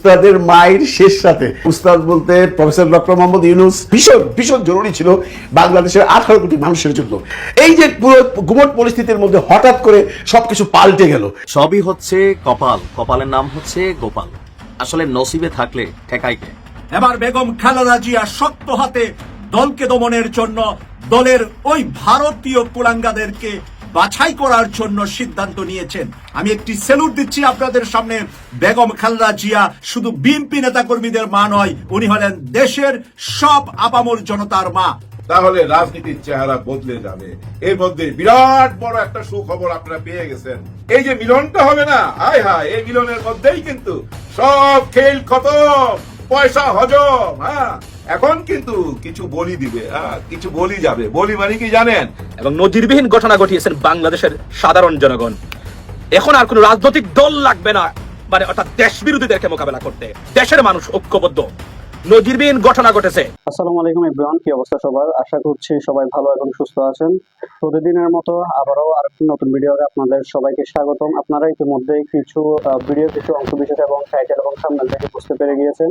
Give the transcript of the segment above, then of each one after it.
উস্তাদের মায়ের শেষ সাথে উস্তাদ বলতে প্রফেসর ডক্টর মোহাম্মদ ইউনুস ভীষণ ভীষণ জরুরি ছিল বাংলাদেশের আঠারো কোটি মানুষের জন্য। এই যে পুরো গুমট পরিস্থিতির মধ্যে হঠাৎ করে সবকিছু পাল্টে গেল। সবই হচ্ছে কপাল। কপালের নাম হচ্ছে গোপাল। আসলে নসিবে থাকলে ঠেকাই কে? এবার বেগম খালেদা জিয়া শক্ত হাতে দলকে দমনের জন্য দলের ওই ভারতীয় কুলাঙ্গাদেরকে বাছাই করার জন্য সিদ্ধান্ত নিয়েছেন। আমি একটি সেলুট দিচ্ছি আপনাদের সামনে। বেগম খালেদা জিয়া শুধু বিএনপি নেতা কর্মীদের মা নয়, উনি হলেন দেশের সব আপামর জনতার মা। তাহলে রাজনীতির চেহারা বদলে যাবে। এর মধ্যে বিরাট বড় একটা সুখবর আপনারা পেয়ে গেছেন। এই যে মিলনটা হবে না হায় হায় এই মিলনের মধ্যেই কিন্তু সব খেল খতম, পয়সা হজম হ্যাঁ? এখন কিন্তু কিছু বলি দিবে কিছু বলি যাবে। বলি মানে কি জানেন? এবং নজিরবিহীন ঘটনা ঘটিয়েছেন বাংলাদেশের সাধারণ জনগণ। এখন আর কোনো রাজনৈতিক দল লাগবে না মানে অর্থাৎ দেশ বিরোধীদেরকে মোকাবেলা করতে। দেশের মানুষ ঐক্যবদ্ধ। নজিরবিহীন ঘটনা ঘটেছে। আসসালামু আলাইকুম ইব্রাহিম কি অবস্থা সবার? আশা করছি সবাই ভালো এবং সুস্থ আছেন। প্রতিদিনের মতো আবারও আরেকটি নতুন ভিডিওতে আপনাদের সবাইকে স্বাগতম। আপনারা ইতিমধ্যে কিছু ভিডিও কিছু অংশ বিশেষ এবং টাইটেল এবং সামনে থেকে বুঝতে পেরে গিয়েছেন।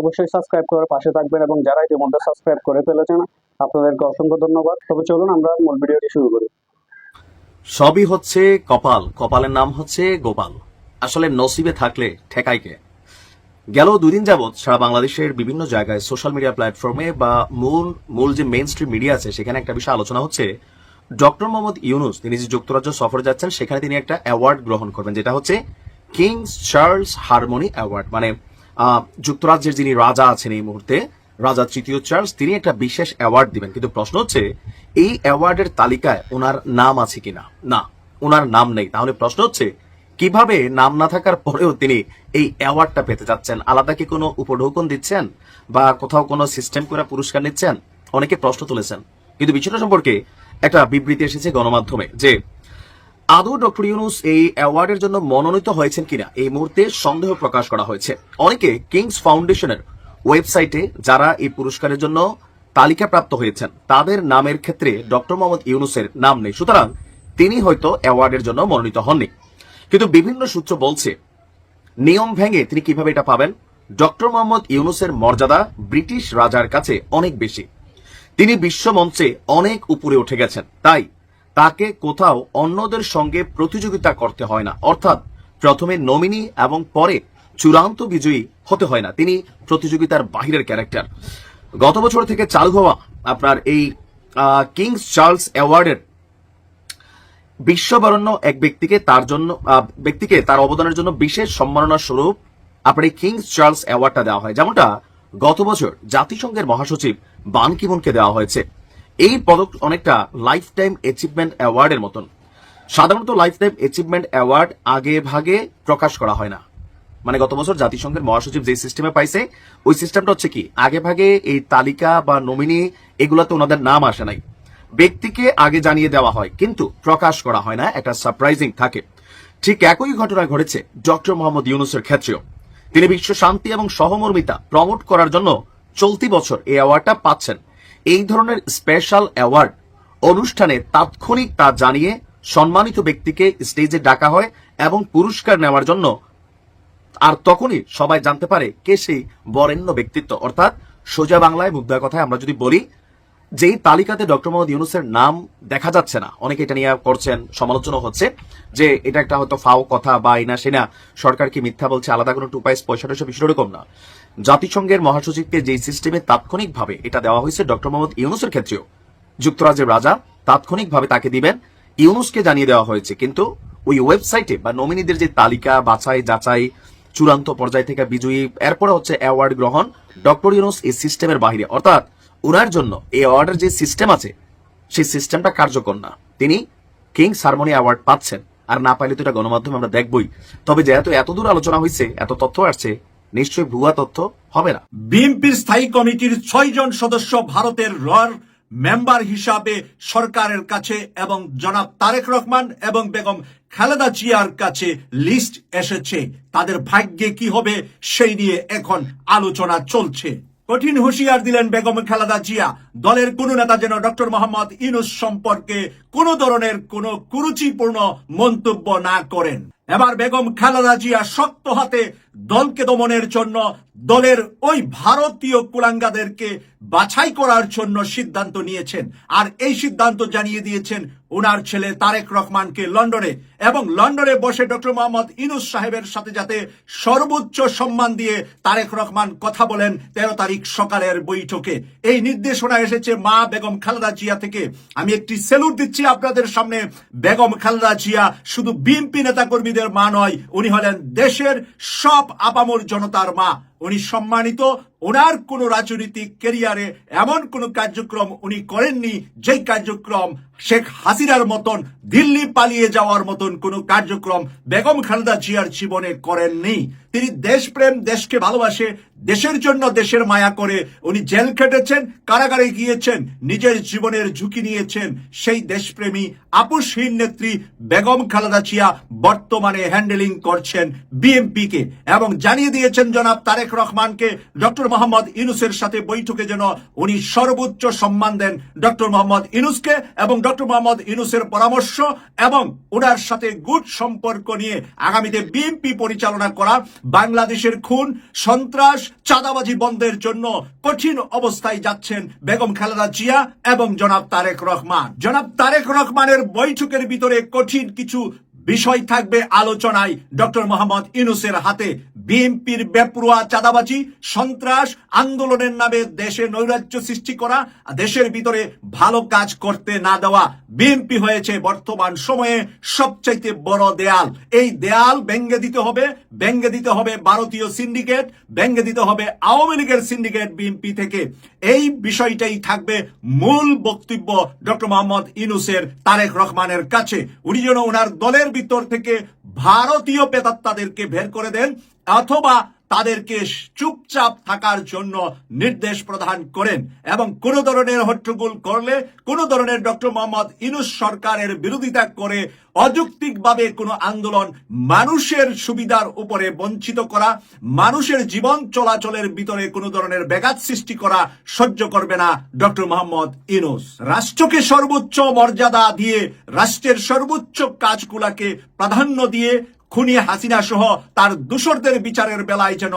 অবশ্যই সাবস্ক্রাইব করার পাশে থাকবেন এবং যারা ইতিমধ্যে সাবস্ক্রাইব করে ফেলেছেন, আপনাদেরকে অসংখ্য ধন্যবাদ। তবে চলুন আমরা মূল ভিডিওটি শুরু করি। সবই হচ্ছে কপাল। কপালের নাম হচ্ছে গোপাল। আসলে নসিবে থাকলে ঠেকাই কে? গেল দুদিন যাবৎ সারা বাংলাদেশের বিভিন্ন জায়গায় সোশ্যাল মিডিয়া প্ল্যাটফর্মে বা মূল মূল যে মেইন স্ট্রিম মিডিয়া আছে, সেখানে একটা বিষয় আলোচনা হচ্ছে। ডক্টর মোহাম্মদ ইউনুস, তিনি যে যুক্তরাজ্য সফরে যাচ্ছেন, সেখানে তিনি একটা অ্যাওয়ার্ড গ্রহণ করবেন, যেটা হচ্ছে কিংস চার্লস হারমোনি অ্যাওয়ার্ড মানে যুক্তরাজ্যের যিনি রাজা আছেন এই মুহূর্তে, রাজা তৃতীয় চার্লস, তিনি একটা বিশেষ অ্যাওয়ার্ড দিবেন। কিন্তু প্রশ্ন হচ্ছে, এই অ্যাওয়ার্ডের তালিকায় ওনার নাম আছে কিনা? না, ওনার নাম নেই। তাহলে প্রশ্ন হচ্ছে, কীভাবে নাম না থাকার পরেও তিনি এই অ্যাওয়ার্ডটা পেতে যাচ্ছেন আলাদা কি কোনো উপঢৌকন দিচ্ছেন? বা কোথাও কোনো সিস্টেম করে পুরস্কার নিচ্ছেন? অনেকে প্রশ্ন তুলেছেন। কিন্তু বিষয়টা সম্পর্কে একটা বিবৃতি এসেছে গণমাধ্যমে যে আদৌ ডক্টর ইউনুস এই অ্যাওয়ার্ডের জন্য মনোনীত হয়েছেন কিনা এই মুহূর্তে সন্দেহ প্রকাশ করা হয়েছে। অনেকে কিংস ফাউন্ডেশনের ওয়েবসাইটে যারা এই পুরস্কারের জন্য তালিকাপ্রাপ্ত হয়েছেন, তাদের নামের ক্ষেত্রে ডক্টর মোহাম্মদ ইউনুসের নাম নেই। সুতরাং তিনি হয়তো অ্যাওয়ার্ডের জন্য মনোনীত হননি। কিন্তু বিভিন্ন সূত্র বলছে, নিয়ম ভেঙে তিনি কীভাবে এটা পাবেন? ডক্টর মোহাম্মদ ইউনুসের মর্যাদা ব্রিটিশ রাজার কাছে অনেক বেশি। তিনি বিশ্ব মঞ্চে অনেক উপরে উঠে গেছেন। তাই তাকে কোথাও অন্যদের সঙ্গে প্রতিযোগিতা করতে হয় না। অর্থাৎ প্রথমে নমিনি এবং পরে চূড়ান্ত বিজয়ী হতে হয় না। তিনি প্রতিযোগিতার বাহিরের ক্যারেক্টার। গত বছর থেকে চালু হওয়া আপনার এই কিংস চার্লস অ্যাওয়ার্ডের বিশ্ববরণ্য এক ব্যক্তিকে তার জন্য ব্যক্তিকে তার অবদানের জন্য বিশেষ সম্মাননা স্বরূপ আপনার এই কিংস চার্লস অ্যাওয়ার্ডটা দেওয়া হয়। যেমনটা গত বছর জাতিসংঘের মহাসচিব বান কিমনকে দেওয়া হয়েছে। এই পদক অনেকটা লাইফ টাইম অ্যাচিভমেন্ট অ্যাওয়ার্ডের মতন। সাধারণত লাইফ টাইম অ্যাচিভমেন্ট অ্যাওয়ার্ড আগে ভাগে প্রকাশ করা হয় না। মানে গত বছর জাতিসংঘের মহাসচিব যে সিস্টেমে পাইছে, ওই সিস্টেমটা হচ্ছে কি, আগে ভাগে এই তালিকা বা নমিনি এগুলোতে ওনাদের নাম আসে নাই। ব্যক্তিকে আগে জানিয়ে দেওয়া হয়, কিন্তু প্রকাশ করা হয় না, একটা সারপ্রাইজিং থাকে। ঠিক একই ঘটনা ঘটেছে ডক্টর মোহাম্মদ ইউনুসের ক্ষেত্রেও। তিনি বিশ্ব শান্তি এবং সহমর্মিতা প্রমোট করার জন্য চলতি বছর এই অ্যাওয়ার্ডটা পাচ্ছেন। এই ধরনের স্পেশাল অ্যাওয়ার্ড অনুষ্ঠানে তাৎক্ষণিক তা জানিয়ে সম্মানিত ব্যক্তিকে স্টেজে ডাকা হয় এবং পুরস্কার নেওয়ার জন্য আর তখনই সবাই জানতে পারে কে সেই বরেণ্য ব্যক্তিত্ব। অর্থাৎ সোজা বাংলায় মুদ্রা কথায় আমরা যদি বলি, যেই তালিকাতে ডক্টর মোহাম্মদ ইউনুসের নাম দেখা যাচ্ছে না, অনেকে এটা নিয়ে করছেন, সমালোচনা হচ্ছে যে এটা একটা হয়তো ফাও কথা বা ইনা সেনা সরকার কি মিথ্যা বলছে, আলাদা কোনো টুপাইস পয়সা টয়সা বিষয় এরকম না। জাতিসংঘের মহাসচিবকে যে সিস্টেমে তাৎক্ষণিকভাবে এটা দেওয়া হয়েছে, ডক্টর মোহাম্মদ ইউনুসের ক্ষেত্রেও। যুক্তরাজ্যের রাজা তাৎক্ষণিকভাবে তাকে দিবেন, ইউনুসকে জানিয়ে দেওয়া হয়েছে। কিন্তু ওই ওয়েবসাইটে বা নমিনিদের যে তালিকা, বাছাই, যাচাই, চূড়ান্ত পর্যায় থেকে বিজয়ী, এরপরে হচ্ছে অ্যাওয়ার্ড গ্রহণ, ডক্টর ইউনুস এই সিস্টেমের বাইরে অর্থাৎ ওনার জন্য এই অ্যাওয়ার্ডের যে সিস্টেম আছে, সেই সিস্টেমটা কার্যকর না। তিনি কিং হারমোনি অ্যাওয়ার্ড পাচ্ছেন। আর না পাইলে তো এটা গণমাধ্যমে আমরা দেখবই। তবে যেহেতু এত দূর আলোচনা হয়েছে এত তথ্য আসছে নিশ্চয়ই ভুয়া তথ্য হবে না। বিএনপির স্থায়ী কমিটির ছয় জন সদস্য ভারতের রর মেম্বার হিসাবে সরকারের কাছে এবং জনাব তারেক রহমান এবং বেগম খালেদা জিয়ার কাছে লিস্ট এসেছে। তাদের ভাগ্যে কি হবে সেই নিয়ে এখন আলোচনা চলছে। কঠিন হুঁশিয়ার দিলেন বেগম খেলাদা জিয়া। দলের কোন নেতা যেন ডক্টর মোহাম্মদ ইনুস সম্পর্কে কোন ধরনের কোন কুরুচিপূর্ণ মন্তব্য না করেন। এবার বেগম খালেদা জিয়া শক্ত হাতে দলকে দমনের জন্য দলের ওই ভারতীয় কুলাঙ্গাদেরকে বাছাই করার জন্য সিদ্ধান্ত নিয়েছেন। আর এই সিদ্ধান্ত জানিয়ে দিয়েছেন ওনার ছেলে তারেক রহমানকে লন্ডনে। এবং লন্ডনে বসে ডক্টর মোহাম্মদ ইনুস সাহেবের সাথে যাতে সর্বোচ্চ সম্মান দিয়ে তারেক রহমান কথা বলেন তেরো তারিখ সকালের বৈঠকে। এই নির্দেশনা এসেছে মা বেগম খালেদা জিয়া থেকে। আমি একটি সেলুট দিচ্ছি আপনাদের সামনে। বেগম খালেদা জিয়া শুধু বিএনপি নেতা কর্মীদের মা নয়, উনি হলেন দেশের সব আপামর জনতার মা। উনি সম্মানিত ওনার কোন রাজনৈতিক ক্যারিয়ারে এমন কোন কার্যক্রম উনি করেননি, যেই কার্যক্রম শেখ হাসিনার মতন দিল্লি পালিয়ে যাওয়ার মতন কোন কার্যক্রম বেগম খালেদা জিয়ার জীবনে করেননি। তিনি দেশপ্রেম, দেশকে ভালোবাসে, দেশের জন্য দেশের মায়া করে উনি জেল খেটেছেন, কারাগারে গিয়েছেন, নিজের জীবনের ঝুঁকি নিয়েছেন। সেই দেশপ্রেমী আপুসহীন নেত্রী বেগম খালেদা জিয়া বর্তমানে হ্যান্ডেলিং করছেন বিএমপি কে এবং জানিয়ে দিয়েছেন জনাব তারেক রহমানকে, ডক্টর মোহাম্মদ ইনুসের সাথে বৈঠকে যেন উনি সর্বোচ্চ সম্মান দেন ডক্টর মোহাম্মদ ইনুসকে এবং ডক্টর মোহাম্মদ ইনুসের পরামর্শ এবং ওনার সাথে গুড সম্পর্ক নিয়ে আগামীতে বিএনপি পরিচালনা করা, বাংলাদেশের খুন, সন্ত্রাস, চাঁদাবাজি বন্ধের জন্য কঠিন অবস্থায় যাচ্ছেন বেগম খালেদা জিয়া এবং জনাব তারেক রহমান। জনাব তারেক রহমানের বৈঠকের ভিতরে কঠিন কিছু বিষয় থাকবে আলোচনায় ডক্টর মোহাম্মদ ইনুসের হাতে। বিএনপির বেপরুয়া চাঁদাবাজি, সন্ত্রাস, আন্দোলনের নামে দেশে নৈরাজ্য সৃষ্টি করা, দেশের ভিতরে ভালো কাজ করতে না দেওয়া। বিএনপি হয়েছে বর্তমান সময়ে সবচাইতে বড় দেয়াল। এই দেয়াল ব্যঙ্গে দিতে হবে ব্যঙ্গে দিতে হবে ভারতীয় সিন্ডিকেট ব্যঙ্গে দিতে হবে আওয়ামী লীগের সিন্ডিকেট বিএনপি থেকে। এই বিষয়টাই থাকবে মূল বক্তব্য ডক্টর মোহাম্মদ ইনুসের তারেক রহমানের কাছে। উনি যেন ওনার দলের ভিতর থেকে ভারতীয় পেতাত্তাদেরকে বের করে দেন অথবা তাদেরকে চুপচাপ থাকার জন্য নির্দেশ প্রদান করেন এবং কোন ধরনের হট্টগোল করলে কোন ধরনের ডক্টর মোহাম্মদ ইনুস সরকারের বিরোধিতা করে অযৌক্তিকভাবে কোনো আন্দোলন মানুষের সুবিধার উপরে বঞ্চিত করা, মানুষের জীবন চলাচলের ভিতরে কোনো ধরনের ব্যাঘাত সৃষ্টি করা সহ্য করবে না ডক্টর মোহাম্মদ ইনুস রাষ্ট্রকে সর্বোচ্চ মর্যাদা দিয়ে, রাষ্ট্রের সর্বোচ্চ কাজগুলাকে প্রাধান্য দিয়ে খুনি হাসিনা সহ তার দূষরদের বিচারের বেলায় যেন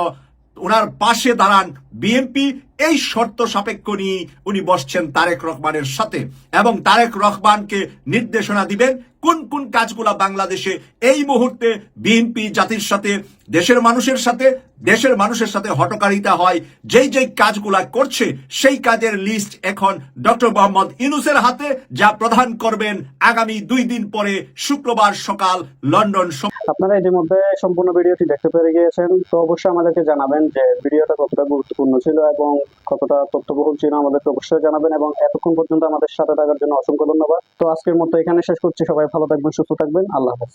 ওনার পাশে দাঁড়ান বিএনপি এই শর্ত সাপেক্ষ নিয়ে উনি বসছেন তারেক রহমানের সাথে এবং তারেক রহমানকে নির্দেশনা দিবেন কোন কোন কাজগুলা বাংলাদেশে এই মুহূর্তে বিএনপি জাতির সাথে, দেশের মানুষের সাথে, দেশের মানুষের সাথে হটকারিতা হয়, যেই যেই কাজগুলা করছে, সেই কাজের লিস্ট এখন ডক্টর মোহাম্মদ ইনুসের হাতে, যা প্রদান করবেন আগামী দুই দিন পরে শুক্রবার সকাল লন্ডন। আপনারা ইতিমধ্যে সম্পূর্ণ ভিডিওটি দেখতে পেরে গিয়েছেন তো অবশ্যই আমাদেরকে জানাবেন যে ভিডিওটা কতটা গুরুত্বপূর্ণ ছিল এবং কতটা তথ্যবহুল ছিল আমাদেরকে অবশ্যই জানাবেন এবং এতক্ষণ পর্যন্ত আমাদের সাথে থাকার জন্য অসংখ্য ধন্যবাদ। তো আজকের মতো এখানে শেষ করছি। সবাই ভালো থাকবেন, সুস্থ থাকবেন। আল্লাহ হাফেজ।